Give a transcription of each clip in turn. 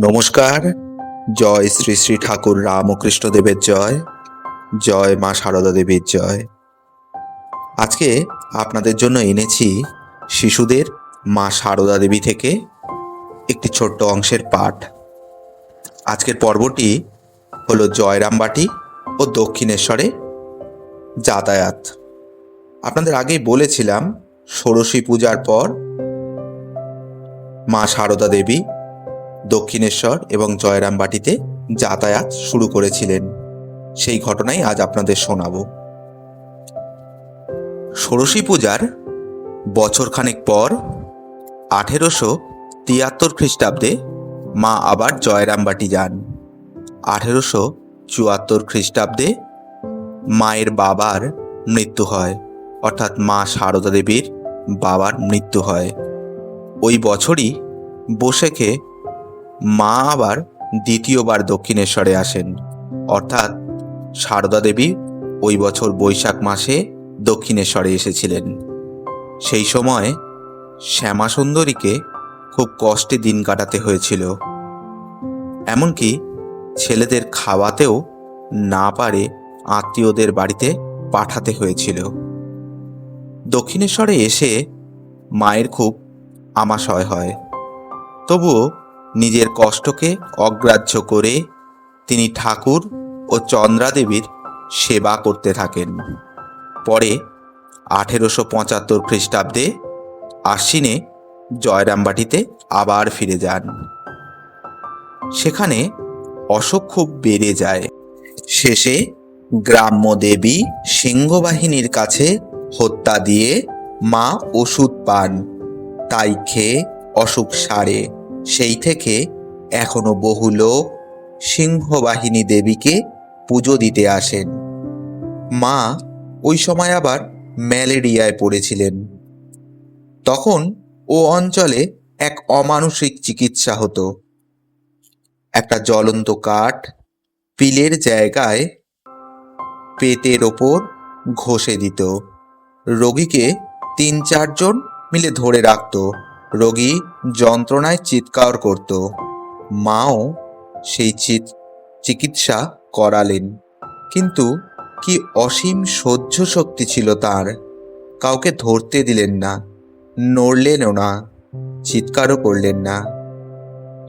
নমস্কার। জয় শ্রী শ্রী ঠাকুর রামকৃষ্ণ দেবের জয়। জয় মা সারদা দেবীর জয়। আজকে আপনাদের জন্য এনেছি শিশুদের মা সারদা দেবী থেকে একটি ছোট্ট অংশের পাঠ। আজকের পর্বটি হলো জয়রামবাটি ও দক্ষিণেশ্বরে যাতায়াত। আপনাদের আগেই বলেছিলাম, ষোড়শী পূজার পর মা সারদা দেবী দক্ষিণেশ্বর এবং জয়রামবাটিতে যাতায়াত শুরু করেছিলেন। সেই ঘটনাই আজ আপনাদের শোনাব। ষোড়শী পূজার বছরখানেক পর আঠেরোশো তিয়াত্তর খ্রিস্টাব্দে মা আবার জয়রামবাটি যান। আঠেরোশো চুয়াত্তর খ্রিস্টাব্দে মায়ের বাবার মৃত্যু হয়, অর্থাৎ মা সারদা দেবীর বাবার মৃত্যু হয়। ওই বছরই বসেকে মা আবার দ্বিতীয়বার দক্ষিণেশ্বরে আসেন। অর্থাৎ সারদা দেবী ওই বছর বৈশাখ মাসে দক্ষিণেশ্বরে এসেছিলেন। সেই সময় শ্যামা সুন্দরীকে খুব কষ্টে দিন কাটাতে হয়েছিল। এমনকি ছেলেদের খাওয়াতেও না পারে আত্মীয়দের বাড়িতে পাঠাতে হয়েছিল। দক্ষিণেশ্বরে এসে মায়ের খুব আমাশয় হয়। তবুও নিজের কষ্টকে অগ্রাহ্য করে তিনি ঠাকুর ও চন্দ্রাদেবীর সেবা করতে থাকেন। পরে আঠেরোশো পঁচাত্তর খ্রিস্টাব্দে আশ্বিনে জয়রামবাটিতে আবার ফিরে যান। সেখানে অশোক খুব বেড়ে যায়। শেষে গ্রাম্য দেবী সিংহবাহিনীর কাছে হত্যা দিয়ে মা ওষুধ পান, তাই খেয়ে অসুখ সারে। সেই থেকে এখনও বহু লোক সিংহবাহিনী দেবীকে পুজো দিতে আসেন। মা ওই সময় আবার ম্যালেরিয়ায় পড়েছিলেন। তখন ও অঞ্চলে এক অমানসিক চিকিৎসা হতো। একটা জ্বলন্ত কাঠ পিলের জায়গায় পেটের ওপর ঘষে দিত। রোগীকে তিন চারজন মিলে ধরে রাখতো। রোগী যন্ত্রণায় চিৎকার করত। মাও সেই চিকিৎসা করালেন। কিন্তু কি অসীম সহ্য শক্তি ছিল তার। কাউকে ধরতে দিলেন না, নড়লেনও না, চিৎকারও করলেন না।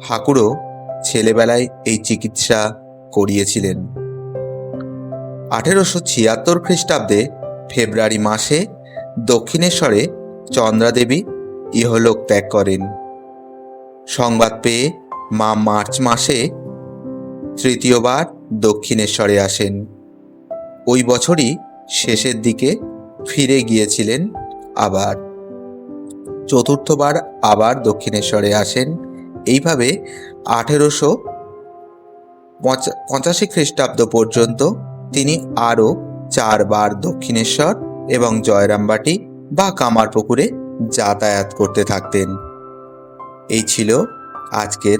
ঠাকুরও ছেলেবেলায় এই চিকিৎসা করিয়েছিলেন। আঠেরোশো ছিয়াত্তর খ্রিস্টাব্দে ফেব্রুয়ারি মাসে দক্ষিণেশ্বরে চন্দ্রাদেবী ইহলোক ত্যাগ করেন। সংবাদ পেয়ে মা মার্চ মাসে তৃতীয়বার দক্ষিণেশ্বরে আসেন। ওই বছরই শেষের দিকে ফিরে গিয়েছিলেন আবার। চতুর্থবার আবার দক্ষিণেশ্বরে আসেন। এইভাবে আঠেরোশো পঁচাশি খ্রিস্টাব্দ পর্যন্ত তিনি আরও চারবার দক্ষিণেশ্বর এবং জয়রামবাটি বা কামারপুকুরে যাতায়াত করতে থাকতেন। এই ছিল আজকের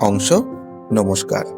অংশ। নমস্কার।